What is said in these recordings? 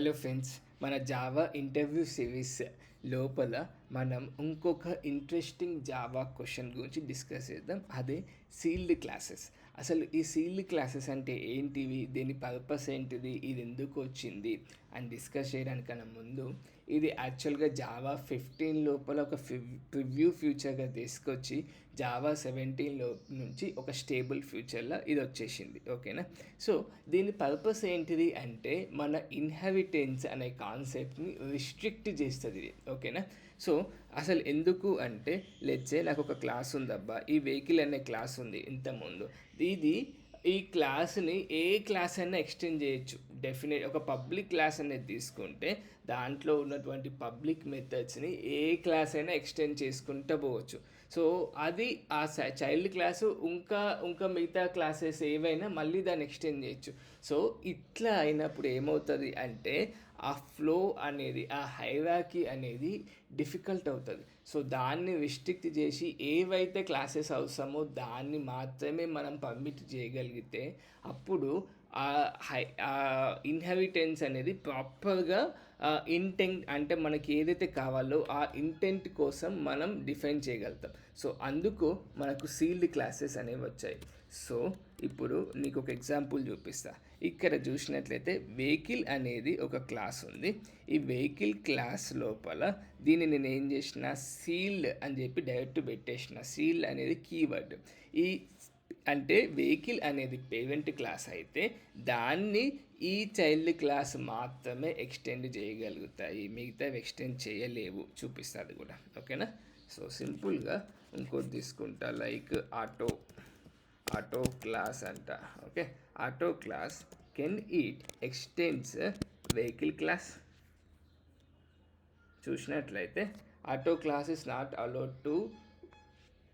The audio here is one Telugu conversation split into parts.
హలో ఫ్రెండ్స్ మన జావా ఇంటర్వ్యూ సిరీస్ లోపల మనం ఇంకొక ఇంట్రెస్టింగ్ జావా క్వశ్చన్ గురించి డిస్కస్ చేద్దాం. అదే సీల్డ్ క్లాసెస్ అసలు ఈ సీల్డ్ క్లాసెస్ అంటే ఏంటివి? దీని పర్పస్ ఏంటిది? ఇది ఎందుకు వచ్చింది? అని డిస్కస్ చేయడానికన్నా ముందు ఇది యాక్చువల్గా జావా ఫిఫ్టీన్ లోపల ఒక ప్రివ్యూ ఫ్యూచర్గా తీసుకొచ్చి జావా సెవెంటీన్లో నుంచి ఒక స్టేబుల్ ఫ్యూచర్లో ఇది వచ్చేసింది. ఓకేనా సో దీని పర్పస్ ఏంటిది అంటే మన ఇన్హెరిటెన్స్ అనే కాన్సెప్ట్ని రిస్ట్రిక్ట్ చేస్తుంది. ఇది ఓకేనా? సో అసలు ఎందుకు అంటే లెచ్చే నాకు ఒక క్లాస్ ఉందబ్బా. ఈ వెహికల్ అనే క్లాస్ ఉంది ఇంతకుముందు. ఇది ఈ క్లాస్ని ఏ క్లాస్ అయినా ఎక్స్టెండ్ చేయొచ్చు. డెఫినెట్ ఒక పబ్లిక్ క్లాస్ అనేది తీసుకుంటే దాంట్లో ఉన్నటువంటి పబ్లిక్ మెథడ్స్ని ఏ క్లాస్ అయినా ఎక్స్టెండ్ చేసుకుంటూ పోవచ్చు. సో అది ఆ చైల్డ్ క్లాసు ఇంకా ఇంకా మిగతా క్లాసెస్ ఏవైనా మళ్ళీ దాన్ని ఎక్స్టెండ్ చేయొచ్చు. సో ఇట్లా అయినప్పుడు ఏమవుతుంది అంటే ఆ ఫ్లో అనేది ఆ హైరాకీ అనేది డిఫికల్ట్ అవుతుంది. సో దాన్ని రిస్ట్రిక్ట్ చేసి ఏవైతే క్లాసెస్ అవసరమో దాన్ని మాత్రమే మనం పర్మిట్ చేయగలిగితే అప్పుడు ఆ హై ఇన్హెరిటెన్స్ అనేది ప్రాపర్గా ఇంటెంట్ అంటే మనకి ఏదైతే కావాలో ఆ ఇంటెంట్ కోసం మనం డిఫైన్ చేయగలుగుతాం. సో అందుకు మనకు సీల్డ్ క్లాసెస్ అనేవి వచ్చాయి. సో ఇప్పుడు నీకు ఒక ఎగ్జాంపుల్ చూపిస్తా. ఇక్కడ చూసినట్లయితే వెహికల్ అనేది ఒక క్లాస్ ఉంది. ఈ వెహికల్ క్లాస్ లోపల దీన్ని నేను ఏం చేసిన? సీల్డ్ అని చెప్పి డైరెక్ట్ పెట్టేసిన. సీల్డ్ అనేది కీవర్డ్ ఈ అంటే వెహికల్ అనేది పేరెంట్ క్లాస్ అయితే దాన్ని ఈ చైల్డ్ క్లాస్ మాత్రమే ఎక్స్టెండ్ చేయగలుగుతాయి. మిగతావి ఎక్స్టెండ్ చేయలేవు. చూపిస్తుంది కూడా. ఓకేనా సో సింపుల్గా ఇంకోటి తీసుకుంటా. లైక్ ఆటో ఆటో క్లాస్ అంట. Okay? Auto class can it extends vehicle class. చూసినట్లయితే auto class is not allowed to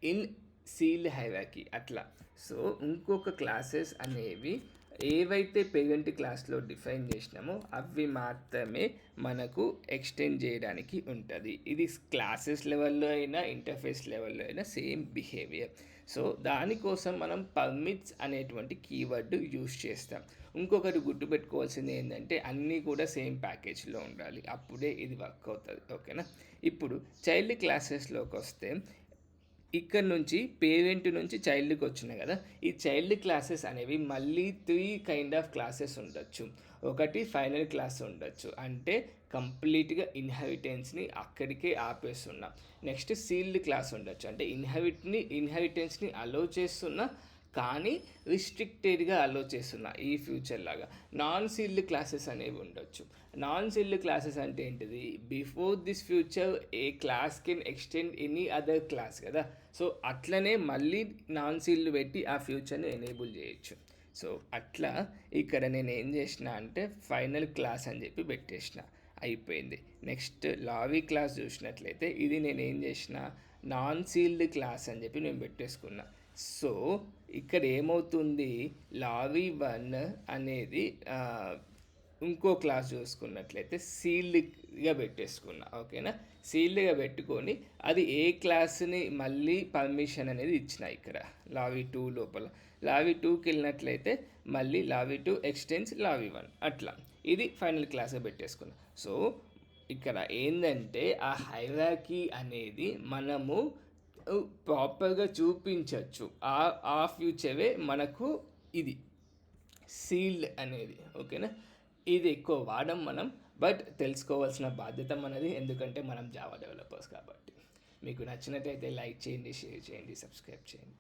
in sealed హైవేకి అట్లా. సో ఇంకొక క్లాసెస్ అనేవి ఏవైతే పేరెంట్ క్లాస్లో డిఫైన్ చేసినామో అవి మాత్రమే మనకు ఎక్స్టెండ్ చేయడానికి ఉంటుంది. ఇది క్లాసెస్ లెవెల్లో అయినా ఇంటర్ఫేస్ లెవెల్లో అయినా సేమ్ బిహేవియర్. సో దానికోసం మనం పర్మిట్స్ అనేటువంటి కీవర్డ్ యూజ్ చేస్తాం. ఇంకొకటి గుర్తుపెట్టుకోవాల్సింది ఏంటంటే అన్నీ కూడా సేమ్ ప్యాకేజ్లో ఉండాలి. అప్పుడే ఇది వర్క్ అవుతుంది. ఓకేనా? ఇప్పుడు చైల్డ్ క్లాసెస్లోకి వస్తే ఇక్కడ నుంచి పేరెంట్ నుంచి చైల్డ్కి వచ్చినాయి కదా. ఈ చైల్డ్ క్లాసెస్ అనేవి మళ్ళీ త్రీ కైండ్ ఆఫ్ క్లాసెస్ ఉండొచ్చు. ఒకటి ఫైనల్ క్లాస్ ఉండొచ్చు. అంటే కంప్లీట్గా ఇన్హెరిటెన్స్ని అక్కడికే ఆపేస్తున్నాం. నెక్స్ట్ సీల్డ్ క్లాస్ ఉండొచ్చు. అంటే ఇన్హెరిట్ని ఇన్హెరిటెన్స్ని అలో చేస్తున్న. కానీ రిస్ట్రిక్టెడ్గా అలో చేస్తున్నా ఈ ఫ్యూచర్ లాగా. నాన్ సీల్డ్ క్లాసెస్ అనేవి ఉండొచ్చు. నాన్ సీల్డ్ క్లాసెస్ అంటే ఏంటిది? Before this future a class can extend any other class కదా. సో అట్లనే మళ్ళీ నాన్ సీల్డ్ పెట్టి ఆ ఫ్యూచర్ని ఎనేబుల్ చేయొచ్చు. సో అట్లా ఇక్కడ నేను ఏం చేసిన అంటే ఫైనల్ క్లాస్ అని చెప్పి పెట్టేసిన. అయిపోయింది. నెక్స్ట్ లావీ క్లాస్ చూసినట్లయితే ఇది నేను ఏం చేసిన? నాన్ సీల్డ్ క్లాస్ అని చెప్పి నేను పెట్టేసుకున్నా. సో ఇక్కడ ఏమవుతుంది? లారీ వన్ అనేది ఇంకో క్లాస్ చూసుకున్నట్లయితే సీల్డ్గా పెట్టేసుకున్నా ఓకేనా? సీల్డ్గా పెట్టుకొని అది ఏ క్లాస్ని మళ్ళీ పర్మిషన్ అనేది ఇచ్చిన ఇక్కడ లావి టూ లోపల. లావి టూకి వెళ్ళినట్లయితే మళ్ళీ లావి టూ ఎక్స్టెన్స్ లావి వన్ అట్లా. ఇది ఫైనల్ క్లాస్గా పెట్టేసుకున్నా. సో ఇక్కడ ఏంటంటే ఆ హైరాకీ అనేది మనము ప్రాపర్గా చూపించవచ్చు ఆ ఆ ఫ్యూచరే మనకు ఇది. సీల్డ్ అనేది ఓకేనా ఇది ఎక్కువ వాడం మనం బట్ తెలుసుకోవాల్సిన బాధ్యత మనది ఎందుకంటే మనం జావా డెవలపర్స్ కాబట్టి. మీకు నచ్చినట్టయితే లైక్ చేయండి షేర్ చేయండి సబ్స్క్రైబ్ చేయండి.